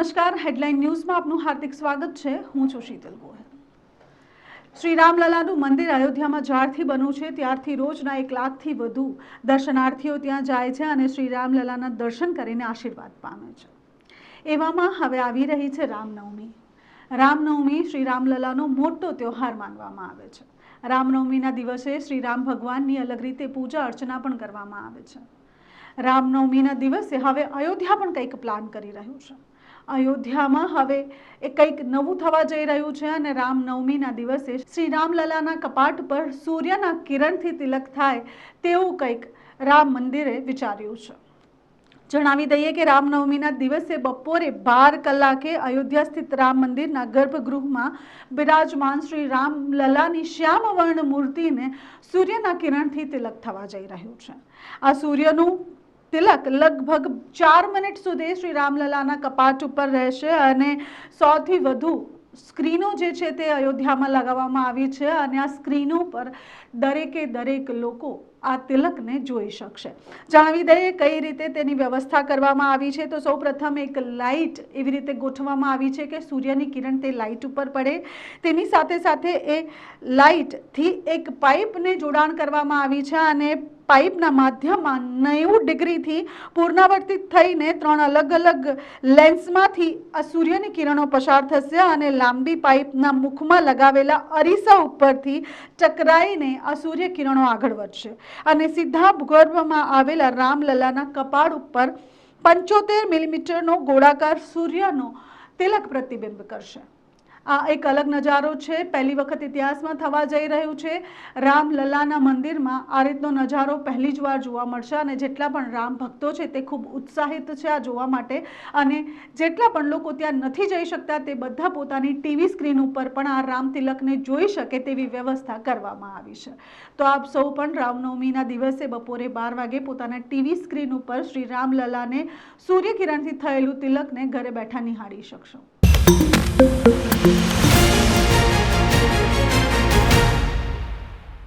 નમસ્કાર. હેડલાઇન ન્યૂઝમાં આપનું હાર્દિક સ્વાગત છે. હું છું શીતલ ગોહેલ. શ્રી રામલલાનું મંદિર અયોધ્યામાં જ્યારથી બન્યું છે, ત્યારથી રોજના એક લાખથી વધુ દર્શનાર્થીઓ ત્યાં જાય છે અને શ્રી રામલલાના દર્શન કરીને આશીર્વાદ પામે છે. એવામાં હવે આવી રહી છે રામનવમી. રામનવમી શ્રી રામલલાનો મોટો તહેવાર માનવામાં આવે છે. રામનવમીના દિવસે શ્રી રામ ભગવાનની અલગ રીતે પૂજા અર્ચના પણ કરવામાં આવે છે. રામનવમીના દિવસે હવે અયોધ્યા પણ કંઈક પ્લાન કરી રહ્યું છે. અયોધ્યામાં હવે એ કંઈક નવું થવા જઈ રહ્યું છે અને રામનવમીના દિવસે શ્રી રામલલાના કપાટ પર સૂર્યના કિરણથી તિલક થાય તેવું કંઈક રામ મંદિરે વિચાર્યું છે. જણાવી દઈએ કે રામનવમીના દિવસે બપોરે બાર કલાકે અયોધ્યા સ્થિત રામ મંદિરના ગર્ભગૃહમાં બિરાજમાન શ્રી રામલલાની શ્યામવર્ણ મૂર્તિને સૂર્યના કિરણથી તિલક થવા જઈ રહ્યું છે. આ સૂર્યનું તિલક લગભગ ચાર મિનિટ સુધી શ્રી રામલલાના કપાટ ઉપર રહેશે અને સૌથી વધુ સ્ક્રીનો જે છે તે અયોધ્યામાં લગાવવામાં આવી છે અને આ સ્ક્રીનો પર દરેકે દરેક લોકો આ તિલકને જોઈ શકશે. જણાવી દઈએ કઈ રીતે તેની વ્યવસ્થા કરવામાં આવી છે. તો સૌપ્રથમ એક લાઇટ એવી રીતે ગોઠવવામાં આવી છે કે સૂર્યની કિરણ તે લાઇટ ઉપર પડે. તેની સાથે સાથે એ લાઇટથી એક પાઇપને જોડાણ કરવામાં આવી છે અને પાઇપના માધ્યમમાં નેવું ડિગ્રીથી પુનરાવર્તિત થઈને ત્રણ અલગ અલગ લેન્સમાંથી આ સૂર્યની કિરણો પસાર થશે અને લાંબી પાઇપના મુખમાં લગાવેલા અરીસા ઉપરથી ટકરાઈને આ સૂર્ય કિરણો આગળ વધશે. અને સીધા ભૂગર્ભમાં આવેલા રામલલાના કપાળ ઉપર પંચોતેર મિલીમીટરનો ગોળાકાર સૂર્યનો તિલક પ્રતિબિંબ કરશે. આ એક અલગ નજારો છે. પહેલી વખત ઇતિહાસમાં થવા જઈ રહ્યું છે. રામલલાના મંદિરમાં આ રીતનો નજારો પહેલી જ વાર જોવા મળશે અને જેટલા પણ રામ ભક્તો છે તે ખૂબ ઉત્સાહિત છે આ જોવા માટે. અને જેટલા પણ લોકો ત્યાં નથી જઈ શકતા તે બધા પોતાની ટીવી સ્ક્રીન ઉપર પણ આ રામ તિલકને જોઈ શકે તેવી વ્યવસ્થા કરવામાં આવી છે. તો આપ સૌ પણ રામનવમીના દિવસે બપોરે બાર વાગે પોતાના ટીવી સ્ક્રીન ઉપર શ્રી રામલલાને સૂર્યકિરણથી થયેલું તિલકને ઘરે બેઠા નિહાળી શકશો. Thank you.